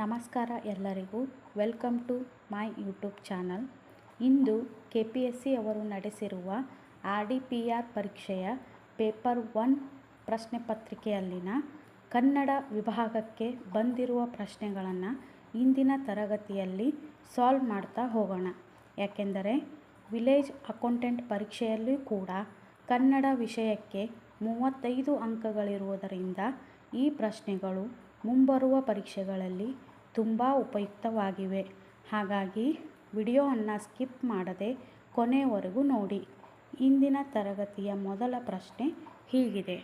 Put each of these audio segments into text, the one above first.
ನಮಸ್ಕಾರ ಎಲ್ಲರಿಗೂ. Welcome to my YouTube channel into K P S C ಅವರು ನಡೆಸಿರುವ ಆರ್ ಡಿ ಪಿ ಆರ್ ಪರೀಕ್ಷೆಯ ಪೇಪರ್ ಒನ್ ಪ್ರಶ್ನೆ ಪತ್ರಿಕೆಯಲ್ಲಿನ ಕನ್ನಡ ವಿಭಾಗಕ್ಕೆ ಬಂದಿರುವ ಪ್ರಶ್ನೆಗಳನ್ನು ಇಂದಿನ ತರಗತಿಯಲ್ಲಿ ಸಾಲ್ವ್ ಮಾಡ್ತಾ ಹೋಗೋಣ. ಯಾಕೆಂದರೆ ವಿಲೇಜ್ ಅಕೌಂಟೆಂಟ್ ಪರೀಕ್ಷೆಯಲ್ಲೂ ಕೂಡ ಕನ್ನಡ ವಿಷಯಕ್ಕೆ ಮೂವತ್ತೈದು ಅಂಕಗಳಿರುವುದರಿಂದ ಈ ಪ್ರಶ್ನೆಗಳು ಮುಂಬರುವ ಪರೀಕ್ಷೆಗಳಲ್ಲಿ ತುಂಬ ಉಪಯುಕ್ತವಾಗಿವೆ. ಹಾಗಾಗಿ ವಿಡಿಯೋವನ್ನು ಸ್ಕಿಪ್ ಮಾಡದೆ ಕೊನೆಯವರೆಗೂ ನೋಡಿ. ಇಂದಿನ ತರಗತಿಯ ಮೊದಲ ಪ್ರಶ್ನೆ ಹೀಗಿದೆ.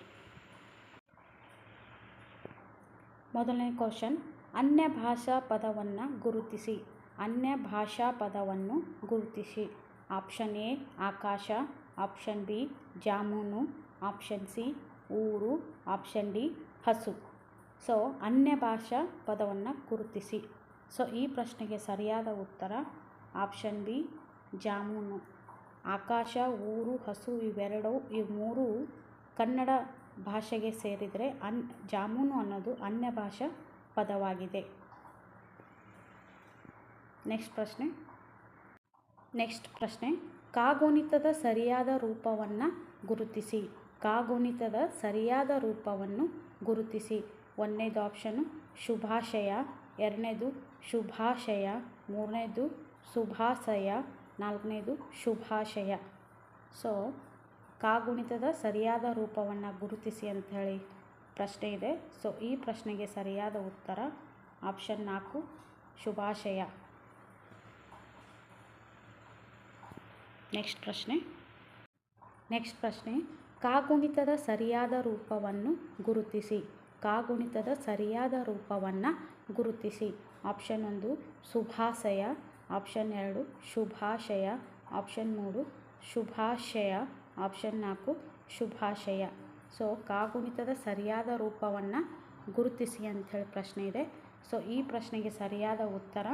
ಮೊದಲನೇ ಕ್ವಶನ್, ಅನ್ಯ ಭಾಷಾ ಪದವನ್ನು ಗುರುತಿಸಿ. ಅನ್ಯ ಭಾಷಾ ಪದವನ್ನು ಗುರುತಿಸಿ. ಆಪ್ಷನ್ ಎ, ಆಕಾಶ. ಆಪ್ಷನ್ ಬಿ, ಜಾಮೂನು. ಆಪ್ಷನ್ ಸಿ, ಊರು. ಆಪ್ಷನ್ ಡಿ, ಹಸು. ಸೊ ಅನ್ಯ ಭಾಷಾ ಪದವನ್ನು ಗುರುತಿಸಿ. ಸೊ ಈ ಪ್ರಶ್ನೆಗೆ ಸರಿಯಾದ ಉತ್ತರ ಆಪ್ಷನ್ ಬಿ ಜಾಮೂನು. ಆಕಾಶ, ಊರು, ಹಸು ಇವೆರಡೂ ಈ ಮೂರು ಕನ್ನಡ ಭಾಷೆಗೆ ಸೇರಿದರೆ ಅನ್, ಜಾಮೂನು ಅನ್ನೋದು ಅನ್ಯ ಭಾಷಾ ಪದವಾಗಿದೆ. ನೆಕ್ಸ್ಟ್ ಪ್ರಶ್ನೆ. ನೆಕ್ಸ್ಟ್ ಪ್ರಶ್ನೆ. ಕಾಗುಣಿತದ ಸರಿಯಾದ ರೂಪವನ್ನು ಗುರುತಿಸಿ. ಕಾಗುಣಿತದ ಸರಿಯಾದ ರೂಪವನ್ನು ಗುರುತಿಸಿ. ಒಂದನೇದು ಆಪ್ಷನ್ನು ಶುಭಾಶಯ, ಎರಡನೇದು ಶುಭಾಶಯ, ಮೂರನೇದು ಶುಭಾಶಯ, ನಾಲ್ಕನೇದು ಶುಭಾಶಯ. ಸೊ ಕಾಗುಣಿತದ ಸರಿಯಾದ ರೂಪವನ್ನು ಗುರುತಿಸಿ ಅಂಥೇಳಿ ಪ್ರಶ್ನೆ ಇದೆ. ಸೊ ಈ ಪ್ರಶ್ನೆಗೆ ಸರಿಯಾದ ಉತ್ತರ ಆಪ್ಷನ್ ನಾಲ್ಕು, ಶುಭಾಶಯ. ನೆಕ್ಸ್ಟ್ ಪ್ರಶ್ನೆ. ನೆಕ್ಸ್ಟ್ ಪ್ರಶ್ನೆ ಕಾಗುಣಿತದ ಸರಿಯಾದ ರೂಪವನ್ನು ಗುರುತಿಸಿ. ಕಾಗುಣಿತದ ಸರಿಯಾದ ರೂಪವನ್ನು ಗುರುತಿಸಿ. ಆಪ್ಷನ್ ಒಂದು, ಶುಭಾಶಯ. ಆಪ್ಷನ್ ಎರಡು, ಶುಭಾಶಯ. ಆಪ್ಷನ್ ಮೂರು, ಶುಭಾಶಯ. ಆಪ್ಷನ್ ನಾಲ್ಕು, ಶುಭಾಶಯ. ಸೊ ಕಾಗುಣಿತದ ಸರಿಯಾದ ರೂಪವನ್ನು ಗುರುತಿಸಿ ಅಂಥೇಳಿ ಪ್ರಶ್ನೆ ಇದೆ. ಸೊ ಈ ಪ್ರಶ್ನೆಗೆ ಸರಿಯಾದ ಉತ್ತರ.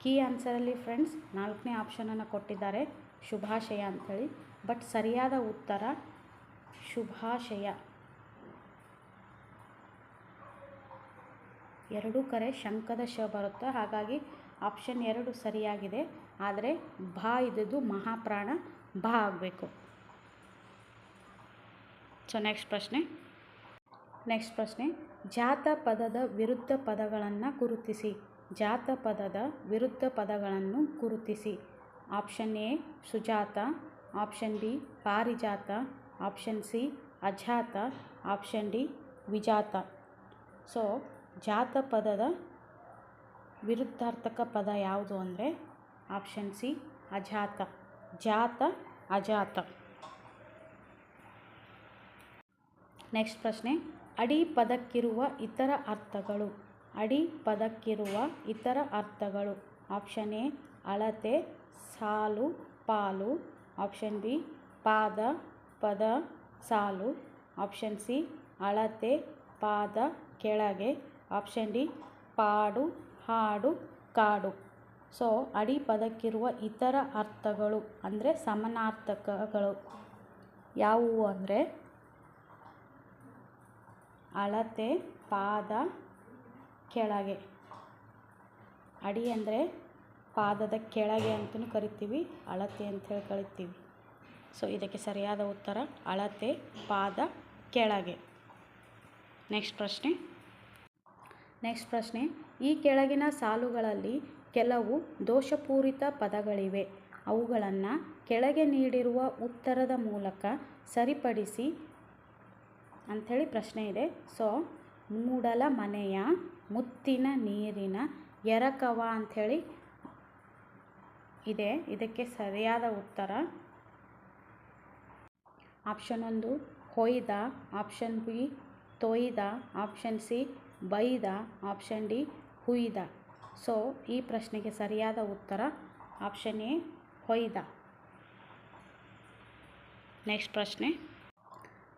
ಕೀ ಆನ್ಸರಲ್ಲಿ ಫ್ರೆಂಡ್ಸ್ ನಾಲ್ಕನೇ ಆಪ್ಷನನ್ನು ಕೊಟ್ಟಿದ್ದಾರೆ, ಶುಭಾಶಯ ಅಂಥೇಳಿ. ಬಟ್ ಸರಿಯಾದ ಉತ್ತರ ಶುಭಾಶಯ. ಎರಡೂ ಕರೆ ಶಂಕದ ಶ ಬರುತ್ತೆ? ಹಾಗಾಗಿ ಆಪ್ಷನ್ ಎರಡು ಸರಿಯಾಗಿದೆ. ಆದರೆ ಭಾ ಇದ್ದದ್ದು ಮಹಾಪ್ರಾಣ, ಭಾ ಆಗಬೇಕು. ಸೊ ನೆಕ್ಸ್ಟ್ ಪ್ರಶ್ನೆ. ನೆಕ್ಸ್ಟ್ ಪ್ರಶ್ನೆ. ಜಾತ ಪದದ ವಿರುದ್ಧ ಪದಗಳನ್ನು ಗುರುತಿಸಿ. ಜಾತ ಪದದ ವಿರುದ್ಧ ಪದಗಳನ್ನು ಗುರುತಿಸಿ. ಆಪ್ಷನ್ ಎ ಸುಜಾತ. ಆಪ್ಷನ್ ಬಿ ಪಾರಿಜಾತ. ಆಪ್ಷನ್ ಸಿ ಅಜಾತ ಆಪ್ಷನ್ ಡಿ ವಿಜಾತ ಸೊ ಜಾತ ಪದದ ವಿರುದ್ಧಾರ್ಥಕ ಪದ ಯಾವುದು ಅಂದರೆ ಆಪ್ಷನ್ ಸಿ ಅಜಾತ ಜಾತ ಅಜಾತ ನೆಕ್ಸ್ಟ್ ಪ್ರಶ್ನೆ ಅಡಿ ಪದಕ್ಕಿರುವ ಇತರ ಅರ್ಥಗಳು ಅಡಿ ಪದಕ್ಕಿರುವ ಇತರ ಅರ್ಥಗಳು ಆಪ್ಷನ್ ಎ ಅಳತೆ ಸಾಲು ಪಾಲು ಆಪ್ಷನ್ ಬಿ ಪಾದ ಪದ ಸಾಲು ಆಪ್ಷನ್ ಸಿ ಅಳತೆ, ಪಾದ, ಕೆಳಗೆ ಆಪ್ಷನ್ ಡಿ ಪಾಡು, ಹಾಡು, ಕಾಡು. ಸೊ ಅಡಿ ಪದಕ್ಕಿರುವ ಇತರ ಅರ್ಥಗಳು ಅಂದರೆ ಸಮನಾರ್ಥಕಗಳು ಯಾವುವು ಅಂದರೆ ಅಳತೆ, ಪಾದ, ಕೆಳಗೆ. ಅಡಿ ಅಂದರೆ ಪಾದದ ಕೆಳಗೆ ಅಂತಲೂ ಕರಿತೀವಿ, ಅಳತೆ ಅಂತ ಹೇಳಿ ಕರಿತೀವಿ. ಸೊ ಇದಕ್ಕೆ ಸರಿಯಾದ ಉತ್ತರ ಅಳತೆ, ಪಾದ, ಕೆಳಗೆ. ನೆಕ್ಸ್ಟ್ ಪ್ರಶ್ನೆ. ನೆಕ್ಸ್ಟ್ ಪ್ರಶ್ನೆ. ಈ ಕೆಳಗಿನ ಸಾಲುಗಳಲ್ಲಿ ಕೆಲವು ದೋಷಪೂರಿತ ಪದಗಳಿವೆ. ಅವುಗಳನ್ನು ಕೆಳಗೆ ನೀಡಿರುವ ಉತ್ತರದ ಮೂಲಕ ಸರಿಪಡಿಸಿ ಅಂಥೇಳಿ ಪ್ರಶ್ನೆ ಇದೆ. ಸೊ ಮೂಡಲ ಮನೆಯ ಮುತ್ತಿನ ನೀರಿನ ಎರಕವ ಅಂಥೇಳಿ ಇದೆ. ಇದಕ್ಕೆ ಸರಿಯಾದ ಉತ್ತರ ಆಪ್ಷನ್ ಒಂದು, ಹೊಯ್ದ. ಆಪ್ಷನ್ ಬಿ, ತೊಯ್ದ. ಆಪ್ಷನ್ ಸಿ, ಬೈದ. ಆಪ್ಷನ್ ಡಿ, ಹುಯ್ದ. ಸೊ, ಈ ಪ್ರಶ್ನೆಗೆ ಸರಿಯಾದ ಉತ್ತರ ಆಪ್ಷನ್ ಎ, ಹೊಯ್ದ. ನೆಕ್ಸ್ಟ್ ಪ್ರಶ್ನೆ.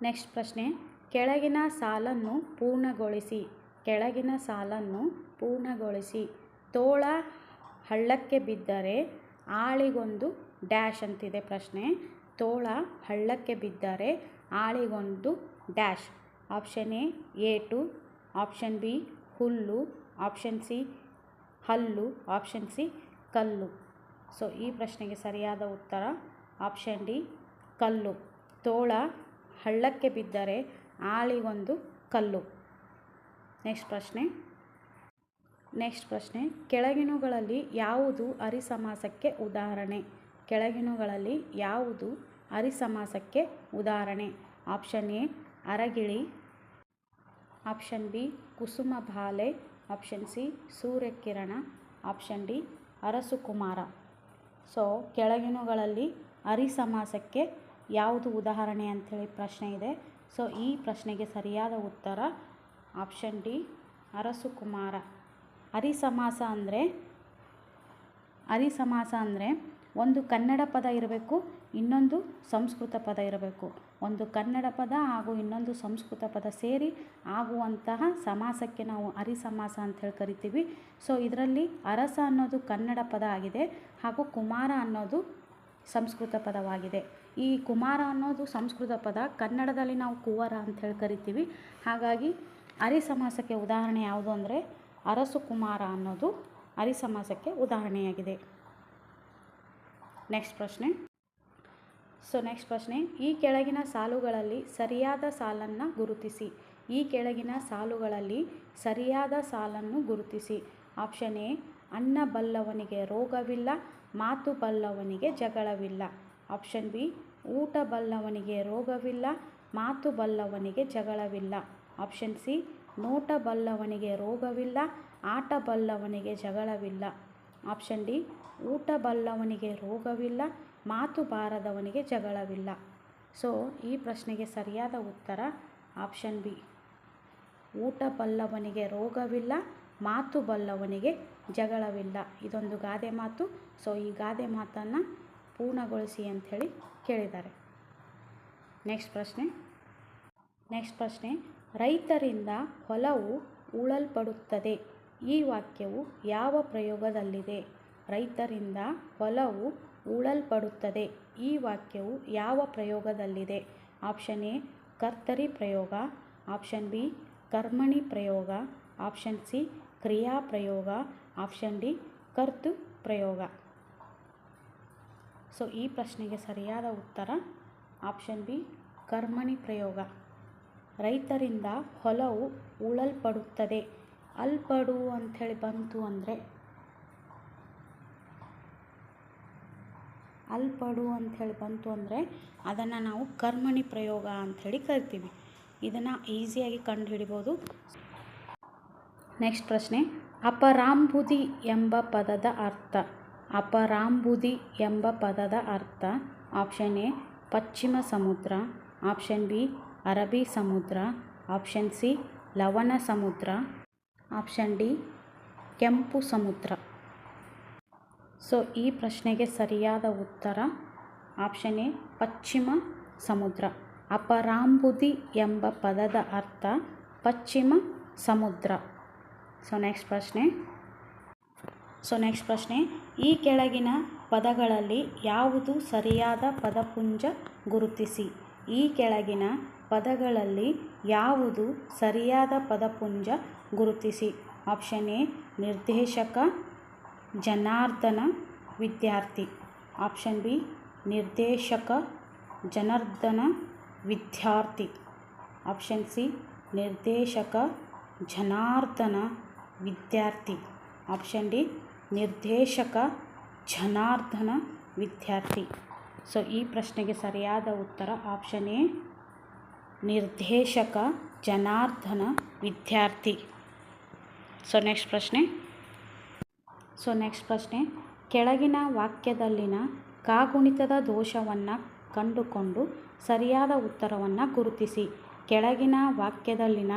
ನೆಕ್ಸ್ಟ್ ಪ್ರಶ್ನೆ. ಕೆಳಗಿನ ಸಾಲನ್ನು ಪೂರ್ಣಗೊಳಿಸಿ. ಕೆಳಗಿನ ಸಾಲನ್ನು ಪೂರ್ಣಗೊಳಿಸಿ. ತೋಳ ಹಳ್ಳಕ್ಕೆ ಬಿದ್ದರೆ ಆಳಿಗೊಂದು ಡ್ಯಾಶ್ ಅಂತಿದೆ ಪ್ರಶ್ನೆ. ತೋಳ ಹಳ್ಳಕ್ಕೆ ಬಿದ್ದರೆ ಆಳಿಗೊಂದು ಡ್ಯಾಶ್. ಆಪ್ಷನ್ ಎ ಏಟು ಆಪ್ಷನ್ ಬಿ, ಹುಲ್ಲು. ಆಪ್ಷನ್ ಸಿ, ಹಲ್ಲು. ಆಪ್ಷನ್ ಸಿ, ಕಲ್ಲು. ಸೊ, ಈ ಪ್ರಶ್ನೆಗೆ ಸರಿಯಾದ ಉತ್ತರ ಆಪ್ಷನ್ ಡಿ, ಕಲ್ಲು. ತೋಳ ಹಳ್ಳಕ್ಕೆ ಬಿದ್ದರೆ ಆಳಿಗೊಂದು ಕಲ್ಲು. ನೆಕ್ಸ್ಟ್ ಪ್ರಶ್ನೆ. ನೆಕ್ಸ್ಟ್ ಪ್ರಶ್ನೆ. ಕೆಳಗಿನವುಗಳಲ್ಲಿ ಯಾವುದು ಅರಿಸಮಾಸಕ್ಕೆ ಉದಾಹರಣೆ? ಕೆಳಗಿನವುಗಳಲ್ಲಿ ಯಾವುದು ಅರಿಸಮಾಸಕ್ಕೆ ಉದಾಹರಣೆ. ಆಪ್ಷನ್ ಎ, ಅರಗಿಳಿ. ಆಪ್ಷನ್ ಬಿ, ಕುಸುಮ ಬಾಲೆ. ಆಪ್ಷನ್ ಸಿ, ಸೂರ್ಯಕಿರಣ. ಆಪ್ಷನ್ ಡಿ, ಅರಸು ಕುಮಾರ. ಸೊ ಕೆಳಗಿನಗಳಲ್ಲಿ ಅರಿಸಮಾಸಕ್ಕೆ ಯಾವುದು ಉದಾಹರಣೆ ಅಂಥೇಳಿ ಪ್ರಶ್ನೆ ಇದೆ. ಸೊ, ಈ ಪ್ರಶ್ನೆಗೆ ಸರಿಯಾದ ಉತ್ತರ ಆಪ್ಷನ್ ಡಿ, ಅರಸು ಕುಮಾರ. ಅರಿಸಮಾಸ ಅಂದರೆ ಅರಿಸಮಾಸ ಅಂದರೆ ಒಂದು ಕನ್ನಡ ಪದ ಇರಬೇಕು ಇನ್ನೊಂದು ಸಂಸ್ಕೃತ ಪದ ಇರಬೇಕು. ಒಂದು ಕನ್ನಡ ಪದ ಹಾಗೂ ಇನ್ನೊಂದು ಸಂಸ್ಕೃತ ಪದ ಸೇರಿ ಆಗುವಂತಹ ಸಮಾಸಕ್ಕೆ ನಾವು ಅರಿ ಅರಿಸಮಾಸ ಅಂಥೇಳಿ ಕರಿತೀವಿ. ಸೊ ಇದರಲ್ಲಿ ಅರಸ ಅನ್ನೋದು ಕನ್ನಡ ಪದ ಆಗಿದೆ ಹಾಗೂ ಕುಮಾರ ಅನ್ನೋದು ಸಂಸ್ಕೃತ ಪದವಾಗಿದೆ. ಈ ಕುಮಾರ ಅನ್ನೋದು ಸಂಸ್ಕೃತ ಪದ ಕನ್ನಡದಲ್ಲಿ ನಾವು ಕುವರ ಅಂಥೇಳಿ ಕರಿತೀವಿ. ಹಾಗಾಗಿ ಅರಿ ಸಮಾಸಕ್ಕೆ ಉದಾಹರಣೆ ಯಾವುದು ಅಂದರೆ ಅರಸು ಕುಮಾರ ಅನ್ನೋದು ಅರಿ ಸಮಾಸಕ್ಕೆ ಉದಾಹರಣೆಯಾಗಿದೆ. ನೆಕ್ಸ್ಟ್ ಪ್ರಶ್ನೆ. ಸೊ ನೆಕ್ಸ್ಟ್ ಪ್ರಶ್ನೆ. ಈ ಕೆಳಗಿನ ಸಾಲುಗಳಲ್ಲಿ ಸರಿಯಾದ ಸಾಲನ್ನು ಗುರುತಿಸಿ. ಈ ಕೆಳಗಿನ ಸಾಲುಗಳಲ್ಲಿ ಸರಿಯಾದ ಸಾಲನ್ನು ಗುರುತಿಸಿ. ಆಪ್ಷನ್ ಎ ಅನ್ನ ಬಲ್ಲವನಿಗೆ ರೋಗವಿಲ್ಲ, ಮಾತು ಬಲ್ಲವನಿಗೆ ಜಗಳವಿಲ್ಲ. ಆಪ್ಷನ್ ಬಿ ಊಟ ಬಲ್ಲವನಿಗೆ ರೋಗವಿಲ್ಲ, ಮಾತು ಬಲ್ಲವನಿಗೆ ಜಗಳವಿಲ್ಲ. ಆಪ್ಷನ್ ಸಿ ನೋಟ ಬಲ್ಲವನಿಗೆ ರೋಗವಿಲ್ಲ, ಆಟ ಬಲ್ಲವನಿಗೆ ಜಗಳವಿಲ್ಲ. ಆಪ್ಷನ್ ಡಿ ಊಟ ಬಲ್ಲವನಿಗೆ ರೋಗವಿಲ್ಲ ಮಾತು ಬಾರದವನಿಗೆ ಜಗಳವಿಲ್ಲ. ಸೊ, ಈ ಪ್ರಶ್ನೆಗೆ ಸರಿಯಾದ ಉತ್ತರ ಆಪ್ಷನ್ ಬಿ. ಊಟ ಬಲ್ಲವನಿಗೆ ರೋಗವಿಲ್ಲ, ಮಾತು ಬಲ್ಲವನಿಗೆ ಜಗಳವಿಲ್ಲ. ಇದೊಂದು ಗಾದೆ ಮಾತು. ಸೊ, ಈ ಗಾದೆ ಮಾತನ್ನು ಪೂರ್ಣಗೊಳಿಸಿ ಅಂಥೇಳಿ ಕೇಳಿದ್ದಾರೆ. ನೆಕ್ಸ್ಟ್ ಪ್ರಶ್ನೆ. ನೆಕ್ಸ್ಟ್ ಪ್ರಶ್ನೆ. ರೈತರಿಂದ ಹೊಲವು ಉಳಲ್ಪಡುತ್ತದೆ. ಈ ವಾಕ್ಯವು ಯಾವ ಪ್ರಯೋಗದಲ್ಲಿದೆ? ರೈತರಿಂದ ಹೊಲವು ಉಳಲ್ಪಡುತ್ತದೆ. ಈ ವಾಕ್ಯವು ಯಾವ ಪ್ರಯೋಗದಲ್ಲಿದೆ? ಆಪ್ಷನ್ ಎ, ಕರ್ತರಿ ಪ್ರಯೋಗ. ಆಪ್ಷನ್ ಬಿ, ಕರ್ಮಣಿ ಪ್ರಯೋಗ. ಆಪ್ಷನ್ ಸಿ, ಕ್ರಿಯಾ ಪ್ರಯೋಗ. ಆಪ್ಷನ್ ಡಿ, ಕರ್ತು ಪ್ರಯೋಗ. ಸೊ, ಈ ಪ್ರಶ್ನೆಗೆ ಸರಿಯಾದ ಉತ್ತರ ಆಪ್ಷನ್ ಬಿ, ಕರ್ಮಣಿ ಪ್ರಯೋಗ. ರೈತರಿಂದ ಹೊಲವು ಉಳಲ್ಪಡುತ್ತದೆ. ಅಲ್ಪಡು ಅಂಥೇಳಿ ಬಂತು ಅಂದರೆ ಅಲ್ಪಡು ಅಂಥೇಳಿ ಬಂತು ಅಂದರೆ ಅದನ್ನು ನಾವು ಕರ್ಮಣಿ ಪ್ರಯೋಗ ಅಂಥೇಳಿ ಕರಿತೀವಿ. ಇದನ್ನು ಈಸಿಯಾಗಿ ಕಂಡುಹಿಡಿಬೋದು. ನೆಕ್ಸ್ಟ್ ಪ್ರಶ್ನೆ, ಅಪರಾಂಬುದಿ ಎಂಬ ಪದದ ಅರ್ಥ. ಅಪರಾಂಬುದಿ ಎಂಬ ಪದದ ಅರ್ಥ, ಆಪ್ಷನ್ ಎ, ಪಶ್ಚಿಮ ಸಮುದ್ರ, ಆಪ್ಷನ್ ಬಿ ಅರಬಿ ಸಮುದ್ರ, ಆಪ್ಷನ್ ಸಿ, ಲವಣ ಸಮುದ್ರ, ಆಪ್ಷನ್ ಡಿ, ಕೆಂಪು ಸಮುದ್ರ. ಸೊ ಈ ಪ್ರಶ್ನೆಗೆ ಸರಿಯಾದ ಉತ್ತರ ಆಪ್ಷನ್ ಎ ಪಶ್ಚಿಮ ಸಮುದ್ರ. ಅಪರಾಂಬುದಿ ಎಂಬ ಪದದ ಅರ್ಥ ಪಶ್ಚಿಮ ಸಮುದ್ರ. ಸೊ ನೆಕ್ಸ್ಟ್ ಪ್ರಶ್ನೆ. ಸೊ ನೆಕ್ಸ್ಟ್ ಪ್ರಶ್ನೆ. ಈ ಕೆಳಗಿನ ಪದಗಳಲ್ಲಿ ಯಾವುದು ಸರಿಯಾದ ಪದಪುಂಜ ಗುರುತಿಸಿ? ಈ ಕೆಳಗಿನ ಪದಗಳಲ್ಲಿ ಯಾವುದು ಸರಿಯಾದ ಪದಪುಂಜ ಗುರುತಿಸಿ? ಆಪ್ಷನ್ ಎ ನಿರ್ದೇಶಕ. ಜನಾರ್ದನ ವಿದ್ಯಾರ್ಥಿ ಆಪ್ಷನ್ ಬಿ ನಿರ್ದೇಶಕ ಜನಾರ್ದನ ವಿದ್ಯಾರ್ಥಿ ಆಪ್ಷನ್ ಸಿ ನಿರ್ದೇಶಕ ಜನಾರ್ದನ ವಿದ್ಯಾರ್ಥಿ ಆಪ್ಷನ್ ಡಿ ನಿರ್ದೇಶಕ ಜನಾರ್ದನ ವಿದ್ಯಾರ್ಥಿ ಸೊ ಈ ಪ್ರಶ್ನೆಗೆ ಸರಿಯಾದ ಉತ್ತರ ಆಪ್ಷನ್ ಎ ನಿರ್ದೇಶಕ ಜನಾರ್ದನ ವಿದ್ಯಾರ್ಥಿ ಸೊ ನೆಕ್ಸ್ಟ್ ಪ್ರಶ್ನೆ ಸೊ ನೆಕ್ಸ್ಟ್ ಪ್ರಶ್ನೆ. ಕೆಳಗಿನ ವಾಕ್ಯದಲ್ಲಿನ ಕಾಗುಣಿತದ ದೋಷವನ್ನು ಕಂಡುಕೊಂಡು ಸರಿಯಾದ ಉತ್ತರವನ್ನು ಗುರುತಿಸಿ. ಕೆಳಗಿನ ವಾಕ್ಯದಲ್ಲಿನ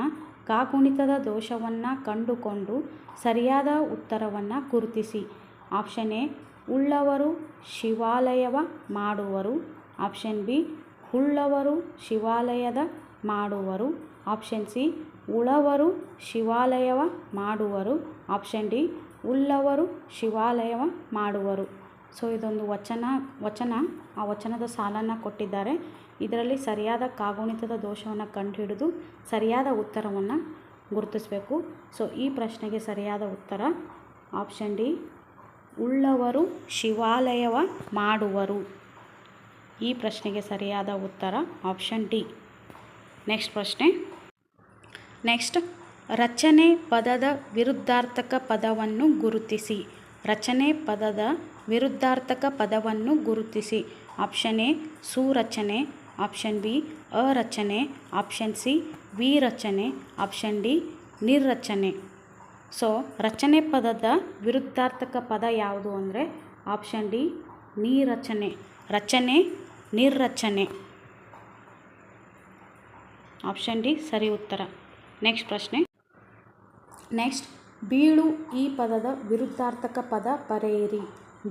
ಕಾಗುಣಿತದ ದೋಷವನ್ನು ಕಂಡುಕೊಂಡು ಸರಿಯಾದ ಉತ್ತರವನ್ನು ಗುರುತಿಸಿ. ಆಪ್ಷನ್ ಎ, ಉಳ್ಳವರು ಶಿವಾಲಯವ ಮಾಡುವರು. ಆಪ್ಷನ್ ಬಿ, ಉಳ್ಳವರು ಶಿವಾಲಯದ ಮಾಡುವರು. ಆಪ್ಷನ್ ಸಿ, ಉಳವರು ಶಿವಾಲಯವ ಮಾಡುವರು. ಆಪ್ಷನ್ ಡಿ ಉಳ್ಳವರು ಶಿವಾಲಯವ ಮಾಡುವರು. ಸೊ ಇದೊಂದು ವಚನ ವಚನ, ಆ ವಚನದ ಸಾಲನ್ನು ಕೊಟ್ಟಿದ್ದಾರೆ. ಇದರಲ್ಲಿ ಸರಿಯಾದ ಕಾಗುಣಿತದ ದೋಷವನ್ನು ಕಂಡುಹಿಡಿದು ಸರಿಯಾದ ಉತ್ತರವನ್ನು ಗುರುತಿಸಬೇಕು. ಸೊ ಈ ಪ್ರಶ್ನೆಗೆ ಸರಿಯಾದ ಉತ್ತರ ಆಪ್ಷನ್ ಡಿ ಉಳ್ಳವರು ಶಿವಾಲಯವ ಮಾಡುವರು. ಈ ಪ್ರಶ್ನೆಗೆ ಸರಿಯಾದ ಉತ್ತರ ಆಪ್ಷನ್ ಡಿ ನೆಕ್ಸ್ಟ್ ಪ್ರಶ್ನೆ. ನೆಕ್ಸ್ಟ್ ರಚನೆ ಪದದ ವಿರುದ್ಧಾರ್ಥಕ ಪದವನ್ನು ಗುರುತಿಸಿ. ರಚನೆ ಪದದ ವಿರುದ್ಧಾರ್ಥಕ ಪದವನ್ನು ಗುರುತಿಸಿ. ಆಪ್ಷನ್ ಎ, ಸುರಚನೆ. ಆಪ್ಷನ್ ಬಿ, ಅರಚನೆ. ಆಪ್ಷನ್ ಸಿ, ವಿರಚನೆ. ಆಪ್ಷನ್ ಡಿ, ನಿರ್ರಚನೆ. ಸೊ, ರಚನೆ ಪದದ ವಿರುದ್ಧಾರ್ಥಕ ಪದ ಯಾವುದು ಅಂದರೆ ಆಪ್ಷನ್ ಡಿ, ನೀರಚನೆ. ರಚನೆ, ನಿರ್ರಚನೆ. ಆಪ್ಷನ್ ಡಿ, ಸರಿ ಉತ್ತರ. ನೆಕ್ಸ್ಟ್ ಪ್ರಶ್ನೆ. ನೆಕ್ಸ್ಟ್, ಬೀಳು ಈ ಪದದ ವಿರುದ್ಧಾರ್ಥಕ ಪದ ಬರೆಯಿರಿ.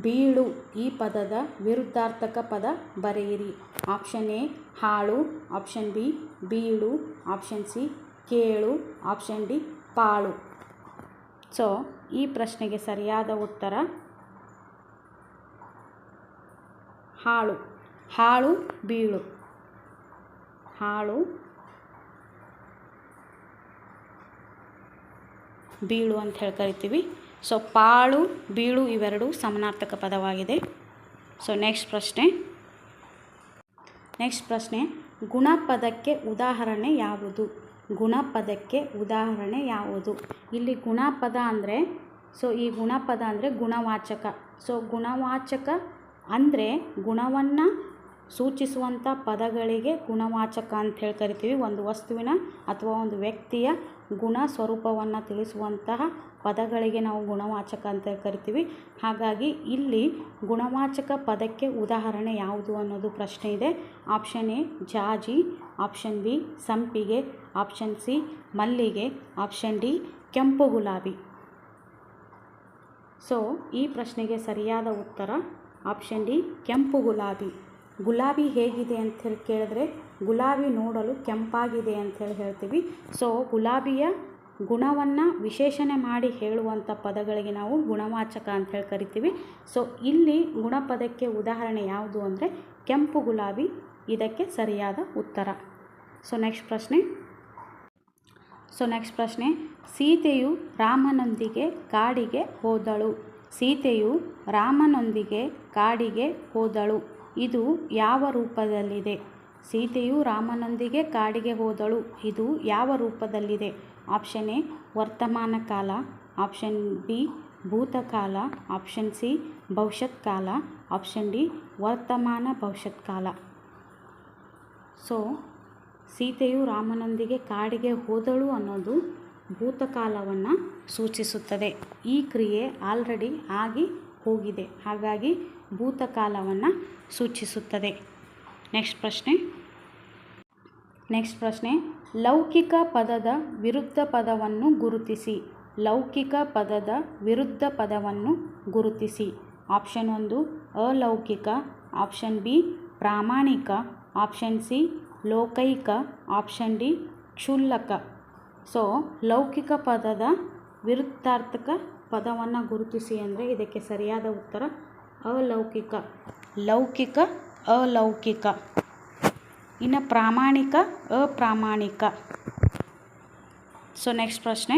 ಬೀಳು ಈ ಪದದ ವಿರುದ್ಧಾರ್ಥಕ ಪದ ಬರೆಯಿರಿ. ಆಪ್ಷನ್ ಎ, ಹಾಳು. ಆಪ್ಷನ್ ಬಿ, ಬೀಳು. ಆಪ್ಷನ್ ಸಿ, ಕೇಳು. ಆಪ್ಷನ್ ಡಿ, ಪಾಳು. ಸೊ, ಈ ಪ್ರಶ್ನೆಗೆ ಸರಿಯಾದ ಉತ್ತರ ಹಾಳು. ಹಾಳು, ಬೀಳು. ಹಾಳು ಬೀಳು ಅಂತ ಹೇಳಿ ಕರಿತೀವಿ. ಸೊ ಪಾಳು, ಬೀಳು ಇವೆರಡು ಸಮನಾರ್ಥಕ ಪದವಾಗಿದೆ. ಸೊ ನೆಕ್ಸ್ಟ್ ಪ್ರಶ್ನೆ. ನೆಕ್ಸ್ಟ್ ಪ್ರಶ್ನೆ. ಗುಣಪದಕ್ಕೆ ಉದಾಹರಣೆ ಯಾವುದು? ಗುಣಪದಕ್ಕೆ ಉದಾಹರಣೆ ಯಾವುದು? ಇಲ್ಲಿ ಗುಣಪದ ಅಂದರೆ ಸೊ ಈ ಗುಣಪದ ಅಂದರೆ ಗುಣವಾಚಕ. ಸೊ ಗುಣವಾಚಕ ಅಂದರೆ ಗುಣವನ್ನು ಸೂಚಿಸುವಂಥ ಪದಗಳಿಗೆ ಗುಣವಾಚಕ ಅಂತ ಹೇಳಿ ಕರಿತೀವಿ. ಒಂದು ವಸ್ತುವಿನ ಅಥವಾ ಒಂದು ವ್ಯಕ್ತಿಯ ಗುಣ ಸ್ವರೂಪವನ್ನು ತಿಳಿಸುವಂತಹ ಪದಗಳಿಗೆ ನಾವು ಗುಣವಾಚಕ ಅಂತ ಕರಿತೀವಿ. ಹಾಗಾಗಿ ಇಲ್ಲಿ ಗುಣವಾಚಕ ಪದಕ್ಕೆ ಉದಾಹರಣೆ ಯಾವುದು ಅನ್ನೋದು ಪ್ರಶ್ನೆ ಇದೆ. ಆಪ್ಷನ್ ಎ ಜಾಜಿ. ಆಪ್ಷನ್ ಬಿ ಸಂಪಿಗೆ. ಆಪ್ಷನ್ ಸಿ ಮಲ್ಲಿಗೆ. ಆಪ್ಷನ್ ಡಿ ಕೆಂಪು ಗುಲಾಬಿ. ಸೊ ಈ ಪ್ರಶ್ನೆಗೆ ಸರಿಯಾದ ಉತ್ತರ ಆಪ್ಷನ್ ಡಿ ಕೆಂಪು ಗುಲಾಬಿ. ಗುಲಾಬಿ ಹೇಗಿದೆ ಅಂತ ಹೇಳಿ ಕೇಳಿದ್ರೆ, ಗುಲಾಬಿ ನೋಡಲು ಕೆಂಪಾಗಿದೆ ಅಂಥೇಳಿ ಹೇಳ್ತೀವಿ. ಸೊ ಗುಲಾಬಿಯ ಗುಣವನ್ನು ವಿಶೇಷಣೆ ಮಾಡಿ ಹೇಳುವಂಥ ಪದಗಳಿಗೆ ನಾವು ಗುಣವಾಚಕ ಅಂಥೇಳಿ ಕರಿತೀವಿ. ಸೊ ಇಲ್ಲಿ ಗುಣಪದಕ್ಕೆ ಉದಾಹರಣೆ ಯಾವುದು ಅಂದರೆ, ಕೆಂಪು ಗುಲಾಬಿ ಇದಕ್ಕೆ ಸರಿಯಾದ ಉತ್ತರ. ಸೊ ನೆಕ್ಸ್ಟ್ ಪ್ರಶ್ನೆ. ಸೊ ನೆಕ್ಸ್ಟ್ ಪ್ರಶ್ನೆ. ಸೀತೆಯು ರಾಮನೊಂದಿಗೆ ಕಾಡಿಗೆ ಹೋದಳು. ಸೀತೆಯು ರಾಮನೊಂದಿಗೆ ಕಾಡಿಗೆ ಹೋದಳು. ಇದು ಯಾವ ರೂಪದಲ್ಲಿದೆ? ಸೀತೆಯು ರಾಮನೊಂದಿಗೆ ಕಾಡಿಗೆ ಹೋದಳು. ಇದು ಯಾವ ರೂಪದಲ್ಲಿದೆ? ಆಪ್ಷನ್ ಎ, ವರ್ತಮಾನ ಕಾಲ. ಆಪ್ಷನ್ ಬಿ, ಭೂತಕಾಲ. ಆಪ್ಷನ್ ಸಿ, ಭವಿಷ್ಯತ್ ಕಾಲ. ಆಪ್ಷನ್ ಡಿ, ವರ್ತಮಾನ ಭವಿಷ್ಯತ್ ಕಾಲ. ಸೊ, ಸೀತೆಯು ರಾಮನೊಂದಿಗೆ ಕಾಡಿಗೆ ಹೋದಳು ಅನ್ನೋದು ಭೂತಕಾಲವನ್ನು ಸೂಚಿಸುತ್ತದೆ. ಈ ಕ್ರಿಯೆ ಆಲ್ರೆಡಿ ಆಗಿ ಹೋಗಿದೆ. ಹಾಗಾಗಿ ಭೂತಕಾಲವನ್ನು ಸೂಚಿಸುತ್ತದೆ. ನೆಕ್ಸ್ಟ್ ಪ್ರಶ್ನೆ. ನೆಕ್ಸ್ಟ್ ಪ್ರಶ್ನೆ. ಲೌಕಿಕ ಪದದ ವಿರುದ್ಧ ಪದವನ್ನು ಗುರುತಿಸಿ. ಲೌಕಿಕ ಪದದ ವಿರುದ್ಧ ಪದವನ್ನು ಗುರುತಿಸಿ. ಆಪ್ಷನ್ ಒಂದು, ಅಲೌಕಿಕ. ಆಪ್ಷನ್ ಬಿ ಪ್ರಾಮಾಣಿಕ. ಆಪ್ಷನ್ ಸಿ ಲೋಕೈಕ. ಆಪ್ಷನ್ ಡಿ ಕ್ಷುಲ್ಲಕ. ಸೊ ಲೌಕಿಕ ಪದದ ವಿರುದ್ಧಾರ್ಥಕ ಪದವನ್ನು ಗುರುತಿಸಿ ಅಂದರೆ ಇದಕ್ಕೆ ಸರಿಯಾದ ಉತ್ತರ ಅಲೌಕಿಕ. ಲೌಕಿಕ, ಅಲೌಕಿಕ. ಇನ್ನು ಪ್ರಾಮಾಣಿಕ, ಅಪ್ರಾಮಾಣಿಕ. ಸೊ ನೆಕ್ಸ್ಟ್ ಪ್ರಶ್ನೆ.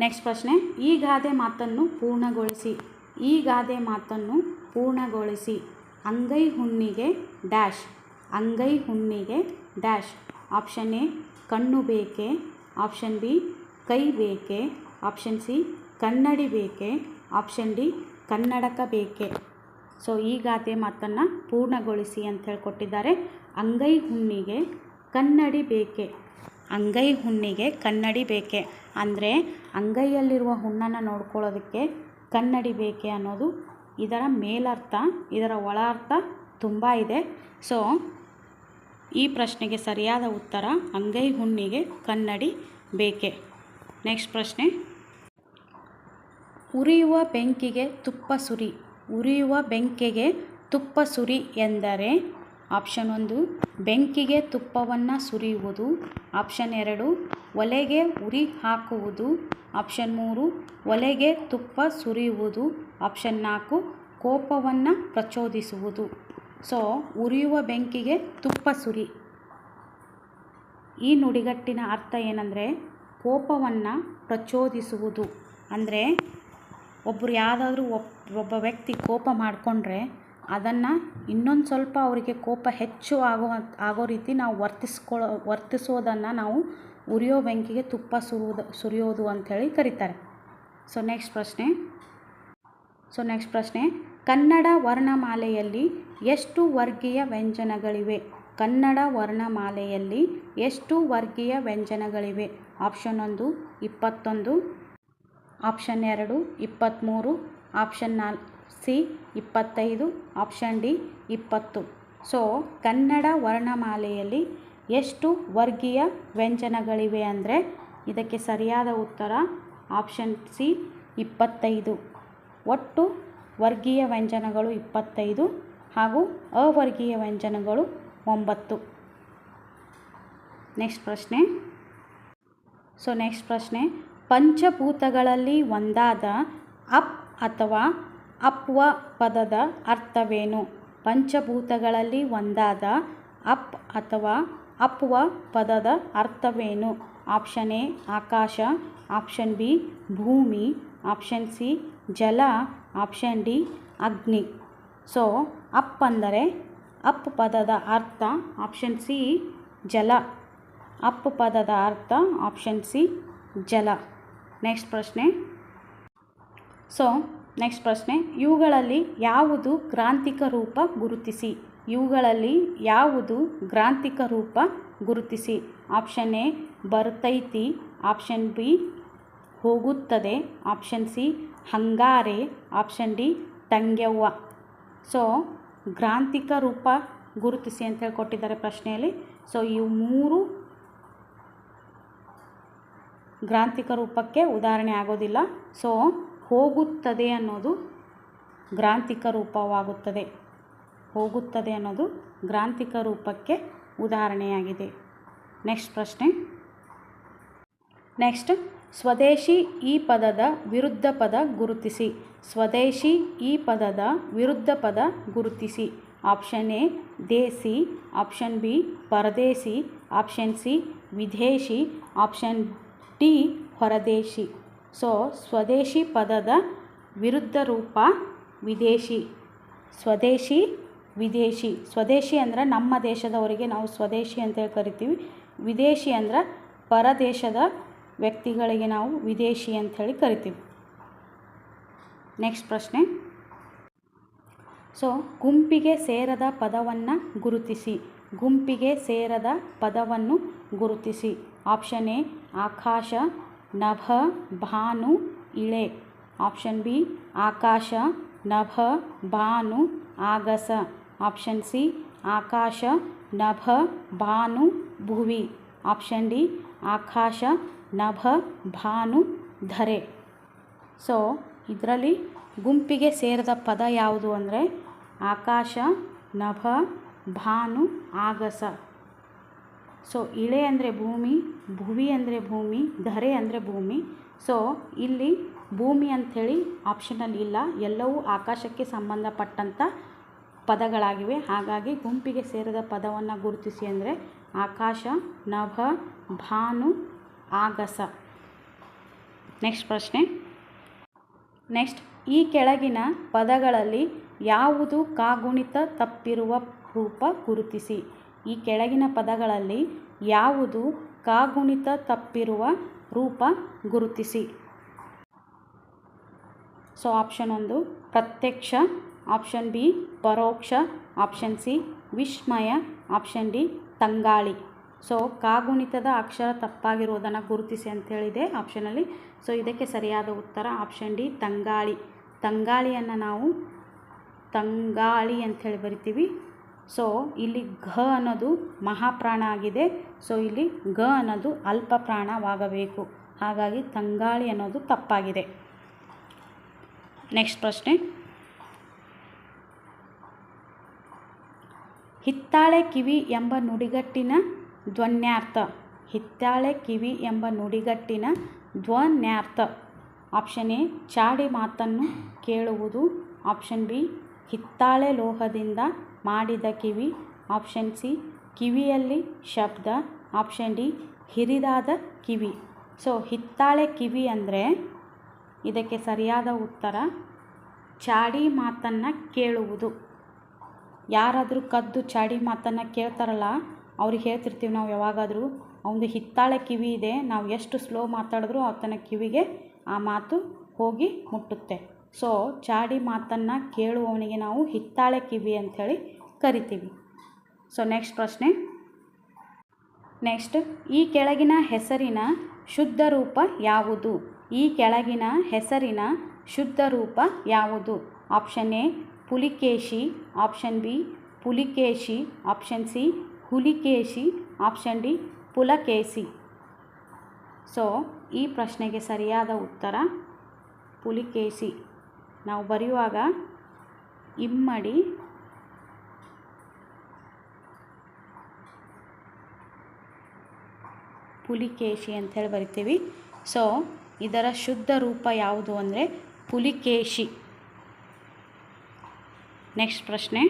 ನೆಕ್ಸ್ಟ್ ಪ್ರಶ್ನೆ. ಈ ಗಾದೆ ಮಾತನ್ನು ಪೂರ್ಣಗೊಳಿಸಿ. ಈ ಗಾದೆ ಮಾತನ್ನು ಪೂರ್ಣಗೊಳಿಸಿ. ಅಂಗೈ ಹುಣ್ಣಿಗೆ ಡ್ಯಾಶ್. ಅಂಗೈ ಹುಣ್ಣಿಗೆ ಡ್ಯಾಶ್. ಆಪ್ಷನ್ ಎ, ಕಣ್ಣು ಬೇಕೆ. ಆಪ್ಷನ್ ಬಿ, ಕೈ ಬೇಕೆ. ಆಪ್ಷನ್ ಸಿ, ಕನ್ನಡಿ ಬೇಕೆ. ಆಪ್ಷನ್ ಡಿ ಕನ್ನಡಕ ಬೇಕೆ. ಸೊ, ಈ ಗಾದೆ ಮಾತನ್ನು ಪೂರ್ಣಗೊಳಿಸಿ ಅಂತ ಹೇಳ್ಕೊಟ್ಟಿದ್ದಾರೆ. ಅಂಗೈ ಹುಣ್ಣಿಗೆ ಕನ್ನಡಿ ಬೇಕೆ. ಅಂಗೈ ಹುಣ್ಣಿಗೆ ಕನ್ನಡಿ ಬೇಕೆ. ಅಂದರೆ, ಅಂಗೈಯಲ್ಲಿರುವ ಹುಣ್ಣನ್ನು ನೋಡ್ಕೊಳ್ಳೋದಕ್ಕೆ ಕನ್ನಡಿ ಬೇಕೆ ಅನ್ನೋದು ಇದರ ಮೇಲರ್ಥ, ಇದರ ಒಳ ಅರ್ಥ ತುಂಬ ಇದೆ. ಸೊ, ಈ ಪ್ರಶ್ನೆಗೆ ಸರಿಯಾದ ಉತ್ತರ ಅಂಗೈ ಹುಣ್ಣಿಗೆ ಕನ್ನಡಿ ಬೇಕೆ. ನೆಕ್ಸ್ಟ್ ಪ್ರಶ್ನೆ. ಉರಿಯುವ ಬೆಂಕಿಗೆ ತುಪ್ಪ ಸುರಿ, ಉರಿಯುವ ಬೆಂಕಿಗೆ ತುಪ್ಪ ಸುರಿ ಎಂದರೆ ಆಪ್ಷನ್ ಒಂದು, ಬೆಂಕಿಗೆ ತುಪ್ಪವನ್ನು ಸುರಿಯುವುದು. ಆಪ್ಷನ್ ಎರಡು, ಒಲೆಗೆ ಉರಿ ಹಾಕುವುದು. ಆಪ್ಷನ್ ಮೂರು, ಒಲೆಗೆ ತುಪ್ಪ ಸುರಿಯುವುದು. ಆಪ್ಷನ್ ನಾಲ್ಕು, ಕೋಪವನ್ನು ಪ್ರಚೋದಿಸುವುದು. ಸೊ ಉರಿಯುವ ಬೆಂಕಿಗೆ ತುಪ್ಪ ಸುರಿ. ಈ ನುಡಿಗಟ್ಟಿನ ಅರ್ಥ ಏನಂದರೆ ಕೋಪವನ್ನು ಪ್ರಚೋದಿಸುವುದು. ಅಂದರೆ ಒಬ್ಬರು ಯಾವುದಾದ್ರೂ ಒಬ್, ಒಬ್ಬ ವ್ಯಕ್ತಿ ಕೋಪ ಮಾಡಿಕೊಂಡ್ರೆ ಅದನ್ನು ಇನ್ನೊಂದು ಸ್ವಲ್ಪ ಅವರಿಗೆ ಕೋಪ ಹೆಚ್ಚು ಆಗೋ ಆಗೋ ರೀತಿ ನಾವು ವರ್ತಿಸ್ಕೊಳ್ಳೋ ವರ್ತಿಸೋದನ್ನು ನಾವು ಉರಿಯೋ ಬೆಂಕಿಗೆ ತುಪ್ಪ ಸುರುವುದು, ಸುರಿಯೋದು ಅಂಥೇಳಿ ಕರೀತಾರೆ. ಸೊ ನೆಕ್ಸ್ಟ್ ಪ್ರಶ್ನೆ. ಸೊ ನೆಕ್ಸ್ಟ್ ಪ್ರಶ್ನೆ. ಕನ್ನಡ ವರ್ಣಮಾಲೆಯಲ್ಲಿ ಎಷ್ಟು ವರ್ಗೀಯ ವ್ಯಂಜನಗಳಿವೆ? ಕನ್ನಡ ವರ್ಣಮಾಲೆಯಲ್ಲಿ ಎಷ್ಟು ವರ್ಗೀಯ ವ್ಯಂಜನಗಳಿವೆ? ಆಪ್ಷನ್ ಒಂದು, ಇಪ್ಪತ್ತೊಂದು. ಆಪ್ಷನ್ ಎರಡು ಇಪ್ಪತ್ತ್ಮೂರು ಆಪ್ಷನ್ ನಾಲ್, ಸಿ, ಇಪ್ಪತ್ತೈದು, ಆಪ್ಷನ್ ಡಿ, ಇಪ್ಪತ್ತು. ಸೊ, ಕನ್ನಡ ವರ್ಣಮಾಲೆಯಲ್ಲಿ ಎಷ್ಟು ವರ್ಗೀಯ ವ್ಯಂಜನಗಳಿವೆ ಅಂದರೆ ಇದಕ್ಕೆ ಸರಿಯಾದ ಉತ್ತರ ಆಪ್ಷನ್ ಸಿ, ಇಪ್ಪತ್ತೈದು. ಒಟ್ಟು ವರ್ಗೀಯ ವ್ಯಂಜನಗಳು ಇಪ್ಪತ್ತೈದು ಹಾಗೂ ಅವರ್ಗೀಯ ವ್ಯಂಜನಗಳು ಒಂಬತ್ತು. ನೆಕ್ಸ್ಟ್ ಪ್ರಶ್ನೆ. ಸೊ, ನೆಕ್ಸ್ಟ್ ಪ್ರಶ್ನೆ. ಪಂಚಭೂತಗಳಲ್ಲಿ ಒಂದಾದ ಅಪ್ ಅಥವಾ ಅಪ್ವ ಪದದ ಅರ್ಥವೇನು? ಪಂಚಭೂತಗಳಲ್ಲಿ ಒಂದಾದ ಅಪ್ ಅಥವಾ ಅಪ್ವ ಪದದ ಅರ್ಥವೇನು? ಆಪ್ಷನ್ ಎ, ಆಕಾಶ. ಆಪ್ಷನ್ ಬಿ, ಭೂಮಿ. ಆಪ್ಷನ್ ಸಿ, ಜಲ. ಆಪ್ಷನ್ ಡಿ, ಅಗ್ನಿ. ಸೊ, ಅಪ್ ಅಂದರೆ ಅಪ್ ಪದದ ಅರ್ಥ, ಆಪ್ಷನ್ ಸಿ, ಜಲ. ಅಪ್ ಪದದ ಅರ್ಥ, ಆಪ್ಷನ್ ಸಿ, ಜಲ. ನೆಕ್ಸ್ಟ್ ಪ್ರಶ್ನೆ. ಸೊ ನೆಕ್ಸ್ಟ್ ಪ್ರಶ್ನೆ. ಇವುಗಳಲ್ಲಿ ಯಾವುದು ಗ್ರಾಂಥಿಕ ರೂಪ ಗುರುತಿಸಿ? ಇವುಗಳಲ್ಲಿ ಯಾವುದು ಗ್ರಾಂಥಿಕ ರೂಪ ಗುರುತಿಸಿ? ಆಪ್ಷನ್ ಎ ಬರ್ತೈತಿ. ಆಪ್ಷನ್ ಬಿ ಹೋಗುತ್ತದೆ. ಆಪ್ಷನ್ ಸಿ ಹಂಗಾರೆ. ಆಪ್ಷನ್ ಡಿ ತಂಗ್ಯವ್ವ. ಸೊ ಗ್ರಾಂಥಿಕ ರೂಪ ಗುರುತಿಸಿ ಅಂತ ಹೇಳಿ ಕೊಟ್ಟಿದ್ದಾರೆ ಪ್ರಶ್ನೆಯಲ್ಲಿ. ಸೊ ಇವು ಮೂರು ಗ್ರಾಂಥಿಕ ರೂಪಕ್ಕೆ ಉದಾಹರಣೆ ಆಗೋದಿಲ್ಲ. ಸೊ ಹೋಗುತ್ತದೆ ಅನ್ನೋದು ಗ್ರಾಂಥಿಕ ರೂಪವಾಗುತ್ತದೆ. ಹೋಗುತ್ತದೆ ಅನ್ನೋದು ಗ್ರಾಂಥಿಕ ರೂಪಕ್ಕೆ ಉದಾಹರಣೆಯಾಗಿದೆ. ನೆಕ್ಸ್ಟ್ ಪ್ರಶ್ನೆ. ನೆಕ್ಸ್ಟ್ ಸ್ವದೇಶಿ ಈ ಪದದ ವಿರುದ್ಧ ಪದ ಗುರುತಿಸಿ. ಸ್ವದೇಶಿ ಈ ಪದದ ವಿರುದ್ಧ ಪದ ಗುರುತಿಸಿ. ಆಪ್ಷನ್ ಎ ದೇಸಿ ಆಪ್ಷನ್ ಬಿ ಪರದೇಸಿ ಆಪ್ಷನ್ ಸಿ ವಿದೇಶಿ. ಆಪ್ಷನ್ ಡಿ ಹೊರದೇಶಿ. ಸೊ, ಸ್ವದೇಶಿ ಪದದ ವಿರುದ್ಧ ರೂಪ ವಿದೇಶಿ. ಸ್ವದೇಶಿ ವಿದೇಶಿ. ಸ್ವದೇಶಿ ಅಂದರೆ ನಮ್ಮ ದೇಶದವರಿಗೆ ನಾವು ಸ್ವದೇಶಿ ಅಂತೇಳಿ ಕರಿತೀವಿ. ವಿದೇಶಿ ಅಂದ್ರೆ ಪರದೇಶದ ವ್ಯಕ್ತಿಗಳಿಗೆ ನಾವು ವಿದೇಶಿ ಅಂಥೇಳಿ ಕರಿತೀವಿ. ನೆಕ್ಸ್ಟ್ ಪ್ರಶ್ನೆ. ಸೊ, ಗುಂಪಿಗೆ ಸೇರದ ಪದವನ್ನು ಗುರುತಿಸಿ. ಗುಂಪಿಗೆ ಸೇರದ ಪದವನ್ನು ಗುರುತಿಸಿ. ಆಪ್ಷನ್ ಎ ಆಕಾಶ ನಭ ಭಾನು ಇಳೆ ಆಪ್ಷನ್ ಬಿ ಆಕಾಶ ನಭ ಭಾನು ಆಗಸ ಆಪ್ಷನ್ ಸಿ ಆಕಾಶ ನಭ ಭಾನು ಭುವಿ ಆಪ್ಷನ್ ಡಿ ಆಕಾಶ ನಭ ಭಾನು ಧರೆ ಸೊ ಇದರಲ್ಲಿ ಗುಂಪಿಗೆ ಸೇರಿದ ಪದ ಯಾವುದು ಅಂದರೆ ಆಕಾಶ ನಭ ಭಾನು ಆಗಸ ಸೊ ಇಳೆ ಅಂದರೆ ಭೂಮಿ, ಭುವಿ ಅಂದರೆ ಭೂಮಿ, ಧರೆ ಅಂದರೆ ಭೂಮಿ. ಸೊ ಇಲ್ಲಿ ಭೂಮಿ ಅಂಥೇಳಿ ಆಪ್ಷನಲ್ಲಿ ಇಲ್ಲ. ಎಲ್ಲವೂ ಆಕಾಶಕ್ಕೆ ಸಂಬಂಧಪಟ್ಟಂಥ ಪದಗಳಾಗಿವೆ. ಹಾಗಾಗಿ ಗುಂಪಿಗೆ ಸೇರಿದ ಪದವನ್ನು ಗುರುತಿಸಿ ಅಂದರೆ ಆಕಾಶ, ನಭ, ಭಾನು, ಆಗಸ. ನೆಕ್ಸ್ಟ್ ಪ್ರಶ್ನೆ. ನೆಕ್ಸ್ಟ್ ಈ ಕೆಳಗಿನ ಪದಗಳಲ್ಲಿ ಯಾವುದು ಕಾಗುಣಿತ ತಪ್ಪಿರುವ ರೂಪ ಗುರುತಿಸಿ? ಈ ಕೆಳಗಿನ ಪದಗಳಲ್ಲಿ ಯಾವುದು ಕಾಗುಣಿತ ತಪ್ಪಿರುವ ರೂಪ ಗುರುತಿಸಿ. ಸೊ ಆಪ್ಷನ್ ಒಂದು, ಪ್ರತ್ಯಕ್ಷ ಆಪ್ಷನ್ ಬಿ ಪರೋಕ್ಷ ಆಪ್ಷನ್ ಸಿ ವಿಸ್ಮಯ ಆಪ್ಷನ್ ಡಿ ತಂಗಾಳಿ. ಸೊ ಕಾಗುಣಿತದ ಅಕ್ಷರ ತಪ್ಪಾಗಿರುವುದನ್ನು ಗುರುತಿಸಿ ಅಂತೇಳಿದೆ ಆಪ್ಷನಲ್ಲಿ ಸೊ ಇದಕ್ಕೆ ಸರಿಯಾದ ಉತ್ತರ ಆಪ್ಷನ್ ಡಿ ತಂಗಾಳಿ. ತಂಗಾಳಿಯನ್ನು ನಾವು ತಂಗಾಳಿ ಅಂಥೇಳಿ ಬರಿತೀವಿ. ಸೊ ಇಲ್ಲಿ ಘ ಅನ್ನೋದು ಮಹಾಪ್ರಾಣ ಆಗಿದೆ. ಸೊ ಇಲ್ಲಿ ಗ ಅನ್ನೋದು ಅಲ್ಪ ಪ್ರಾಣವಾಗಬೇಕು. ಹಾಗಾಗಿ ತಂಗಾಳಿ ಅನ್ನೋದು ತಪ್ಪಾಗಿದೆ. ನೆಕ್ಸ್ಟ್ ಪ್ರಶ್ನೆ. ಹಿತ್ತಾಳೆ ಕಿವಿ ಎಂಬ ನುಡಿಗಟ್ಟಿನ ಧ್ವನ್ಯಾರ್ಥ. ಹಿತ್ತಾಳೆ ಕಿವಿ ಎಂಬ ನುಡಿಗಟ್ಟಿನ ಧ್ವನ್ಯಾರ್ಥ. ಆಪ್ಷನ್ ಎ ಚಾಡಿ ಮಾತನ್ನು ಕೇಳುವುದು. ಆಪ್ಷನ್ ಬಿ ಹಿತ್ತಾಳೆ ಲೋಹದಿಂದ ಮಾಡಿದ ಕಿವಿ ಆಪ್ಷನ್ ಸಿ, ಕಿವಿಯಲ್ಲಿ ಶಬ್ದ, ಆಪ್ಷನ್ ಡಿ, ಹಿರಿದಾದ ಕಿವಿ. ಸೊ, ಹಿತ್ತಾಳೆ ಕಿವಿ ಅಂದರೆ ಇದಕ್ಕೆ ಸರಿಯಾದ ಉತ್ತರ, ಚಾಡಿ ಮಾತನ್ನು ಕೇಳುವುದು. ಯಾರಾದರೂ ಕದ್ದು ಚಾಡಿ ಮಾತನ್ನು ಕೇಳ್ತಾರಲ್ಲ, ಅವ್ರಿಗೆ ಹೇಳ್ತಿರ್ತೀವಿ ನಾವು ಯಾವಾಗಾದರೂ ಅವನು ಹಿತ್ತಾಳೆ ಕಿವಿ ಇದೆ, ನಾವು ಎಷ್ಟು ಸ್ಲೋ ಮಾತಾಡಿದ್ರೂ ಆತನ ಕಿವಿಗೆ ಆ ಮಾತು ಹೋಗಿ ಮುಟ್ಟುತ್ತೆ. ಸೊ, ಚಾಡಿ ಮಾತನ್ನು ಕೇಳುವವನಿಗೆ ನಾವು ಹಿತ್ತಾಳೆ ಕಿವಿ ಅಂಥೇಳಿ ಕರಿತೀವಿ. ಸೊ ನೆಕ್ಸ್ಟ್ ಪ್ರಶ್ನೆ. ನೆಕ್ಸ್ಟ್ ಈ ಕೆಳಗಿನ ಹೆಸರಿನ ಶುದ್ಧ ರೂಪ ಯಾವುದು? ಈ ಕೆಳಗಿನ ಹೆಸರಿನ ಶುದ್ಧ ರೂಪ ಯಾವುದು? Option A Pulikeshi. Option B Pulikeshi. Option C Hulikeshi. Option D Pulakeshi. So ಈ ಪ್ರಶ್ನೆಗೆ ಸರಿಯಾದ ಉತ್ತರ, ಪುಲಿಕೇಶಿ. ನಾವು ಬರೆಯುವಾಗ, ಇಮ್ಮಡಿ ಪುಲಿಕೇಶಿ ಅಂಥೇಳಿ ಬರಿತೀವಿ. ಸೊ ಇದರ ಶುದ್ಧ ರೂಪ ಯಾವುದು ಅಂದರೆ ಪುಲಿಕೇಶಿ. ನೆಕ್ಸ್ಟ್ ಪ್ರಶ್ನೆ.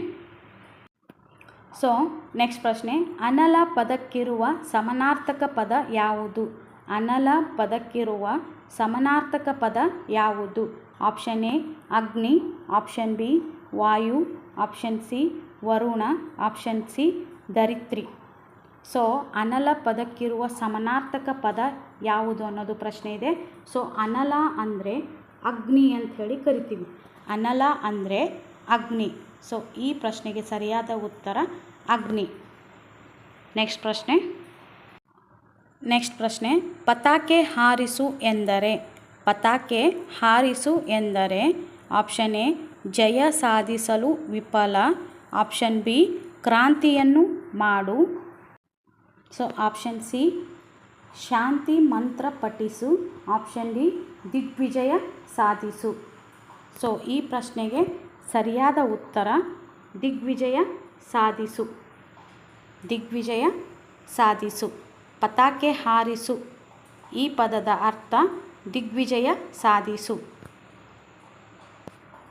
ಸೊ ನೆಕ್ಸ್ಟ್ ಪ್ರಶ್ನೆ. ಅನಲ ಪದಕ್ಕಿರುವ ಸಮನಾರ್ಥಕ ಪದ ಯಾವುದು? ಅನಲ ಪದಕ್ಕಿರುವ ಸಮನಾರ್ಥಕ ಪದ ಯಾವುದು? ಆಪ್ಷನ್ ಎ ಅಗ್ನಿ. ಆಪ್ಷನ್ ಬಿ ವಾಯು. ಆಪ್ಷನ್ ಸಿ ವರುಣ. ಆಪ್ಷನ್ ಸಿ ಧರಿತ್ರಿ ಸೊ ಅನಲ ಪದಕ್ಕಿರುವ ಸಮನಾರ್ಥಕ ಪದ ಯಾವುದು ಅನ್ನೋದು ಪ್ರಶ್ನೆ ಇದೆ ಸೊ ಅನಲ ಅಂದರೆ ಅಗ್ನಿ ಅಂತ ಹೇಳಿ ಕರಿತೀವಿ ಅನಲ ಅಂದರೆ ಅಗ್ನಿ ಸೊ ಈ ಪ್ರಶ್ನೆಗೆ ಸರಿಯಾದ ಉತ್ತರ ಅಗ್ನಿ ನೆಕ್ಸ್ಟ್ ಪ್ರಶ್ನೆ ನೆಕ್ಸ್ಟ್ ಪ್ರಶ್ನೆ ಪತಾಕೆ ಹಾರಿಸು ಎಂದರೆ ಪತಾಕೆ ಹಾರಿಸು ಎಂದರೆ ಆಪ್ಷನ್ ಎ ಜಯ ಸಾಧಿಸಲು ವಿಫಲ ಆಪ್ಷನ್ ಬಿ ಕ್ರಾಂತಿಯನ್ನು ಮಾಡು ಸೊ ಆಪ್ಷನ್ ಸಿ ಶಾಂತಿ ಮಂತ್ರ ಪಠಿಸು. ಆಪ್ಷನ್ ಡಿ ದಿಗ್ವಿಜಯ ಸಾಧಿಸು. ಸೊ ಈ ಪ್ರಶ್ನೆಗೆ ಸರಿಯಾದ ಉತ್ತರ, ದಿಗ್ವಿಜಯ ಸಾಧಿಸು. ದಿಗ್ವಿಜಯ ಸಾಧಿಸು. ಪತಾಕೆ ಹಾರಿಸು. ಈ ಪದದ ಅರ್ಥ, ದಿಗ್ವಿಜಯ ಸಾಧಿಸು.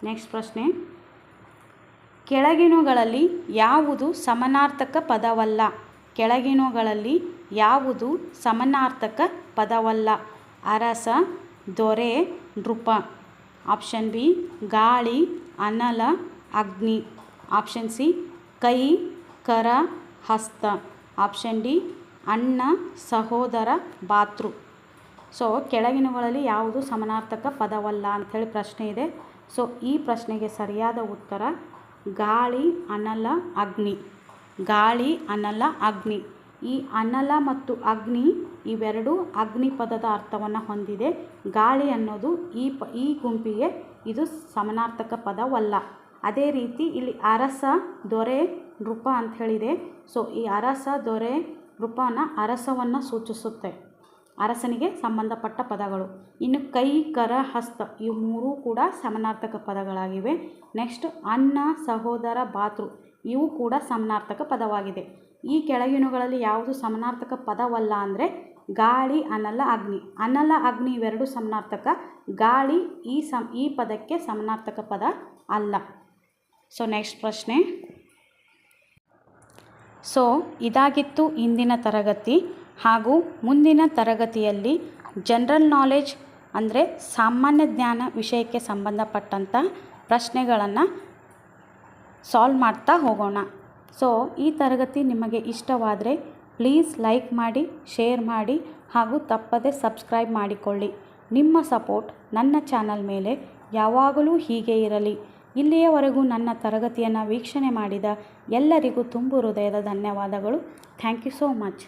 ನೆಕ್ಸ್ಟ್ ಪ್ರಶ್ನೆ. ಕೆಳಗಿನಗಳಲ್ಲಿ ಯಾವುದು ಸಮನಾರ್ಥಕ ಪದವಲ್ಲ? ಕೆಳಗಿನವುಗಳಲ್ಲಿ ಯಾವುದು ಸಮನಾರ್ಥಕ ಪದವಲ್ಲ? ಅರಸ, ದೊರೆ, ನೃಪ. ಆಪ್ಷನ್ ಬಿ, ಗಾಳಿ, ಅನಲ, ಅಗ್ನಿ. ಆಪ್ಷನ್ ಸಿ, ಕೈ, ಕರ, ಹಸ್ತ. ಆಪ್ಷನ್ ಡಿ, ಅಣ್ಣ, ಸಹೋದರ, ಬಾತೃ. ಸೊ, ಕೆಳಗಿನವುಗಳಲ್ಲಿ ಯಾವುದು ಸಮನಾರ್ಥಕ ಪದವಲ್ಲ ಅಂಥೇಳಿ ಪ್ರಶ್ನೆ ಇದೆ. ಸೊ, ಈ ಪ್ರಶ್ನೆಗೆ ಸರಿಯಾದ ಉತ್ತರ ಗಾಳಿ, ಅನಲ, ಅಗ್ನಿ. ಗಾಳಿ, ಅನಲ, ಅಗ್ನಿ. ಈ ಅನಲ ಮತ್ತು ಅಗ್ನಿ ಇವೆರಡು ಅಗ್ನಿ ಪದದ ಅರ್ಥವನ್ನು ಹೊಂದಿದೆ. ಗಾಳಿ ಅನ್ನೋದು ಈ ಪ, ಈ ಗುಂಪಿಗೆ ಇದು ಸಮನಾರ್ಥಕ ಪದವಲ್ಲ. ಅದೇ ರೀತಿ ಇಲ್ಲಿ ಅರಸ, ದೊರೆ, ನೃಪ ಅಂತ ಹೇಳಿದೆ. ಸೊ ಈ ಅರಸ, ದೊರೆ, ನೃಪನ ಅರಸವನ್ನು ಸೂಚಿಸುತ್ತೆ. ಅರಸನಿಗೆ ಸಂಬಂಧಪಟ್ಟ ಪದಗಳು. ಇನ್ನು ಕೈ, ಕರ, ಹಸ್ತ ಇವು ಮೂರೂ ಕೂಡ ಸಮನಾರ್ಥಕ ಪದಗಳಾಗಿವೆ. ನೆಕ್ಸ್ಟ್ ಅನ್ನ, ಸಹೋದರ ಬಾತೃ ಇವು ಕೂಡ ಸಮನಾರ್ಥಕ ಪದವಾಗಿದೆ. ಈ ಕೆಳಗಿನವುಗಳಲ್ಲಿ ಯಾವುದು ಸಮನಾರ್ಥಕ ಪದವಲ್ಲ ಅಂದರೆ ಗಾಳಿ, ಅನಲ, ಅಗ್ನಿ. ಅನಲ, ಅಗ್ನಿ ಇವೆರಡು ಸಮನಾರ್ಥಕ. ಗಾಳಿ ಈ ಸಮ, ಈ ಪದಕ್ಕೆ ಸಮನಾರ್ಥಕ ಪದ ಅಲ್ಲ. ಸೊ ನೆಕ್ಸ್ಟ್ ಪ್ರಶ್ನೆ. ಸೊ ಇದಾಗಿತ್ತು ಇಂದಿನ ತರಗತಿ ಹಾಗೂ ಮುಂದಿನ ತರಗತಿಯಲ್ಲಿ ಜನರಲ್ ನಾಲೆಜ್ ಅಂದರೆ ಸಾಮಾನ್ಯ ಜ್ಞಾನ ವಿಷಯಕ್ಕೆ ಸಂಬಂಧಪಟ್ಟಂಥ ಪ್ರಶ್ನೆಗಳನ್ನು ಸಾಲ್ವ್ ಮಾಡ್ತಾ ಹೋಗೋಣ. ಸೊ ಈ ತರಗತಿ ನಿಮಗೆ ಇಷ್ಟವಾದರೆ ಪ್ಲೀಸ್ ಲೈಕ್ ಮಾಡಿ ಶೇರ್ ಮಾಡಿ ಹಾಗೂ ತಪ್ಪದೆ ಸಬ್ಸ್ಕ್ರೈಬ್ ಮಾಡಿಕೊಳ್ಳಿ. ನಿಮ್ಮ ಸಪೋರ್ಟ್ ನನ್ನ ಚಾನಲ್ ಮೇಲೆ ಯಾವಾಗಲೂ ಹೀಗೆ ಇರಲಿ. ಇಲ್ಲಿಯವರೆಗೂ ನನ್ನ ತರಗತಿಯನ್ನು ವೀಕ್ಷಣೆ ಮಾಡಿದ ಎಲ್ಲರಿಗೂ ತುಂಬು ಹೃದಯದ ಧನ್ಯವಾದಗಳು. Thank you so much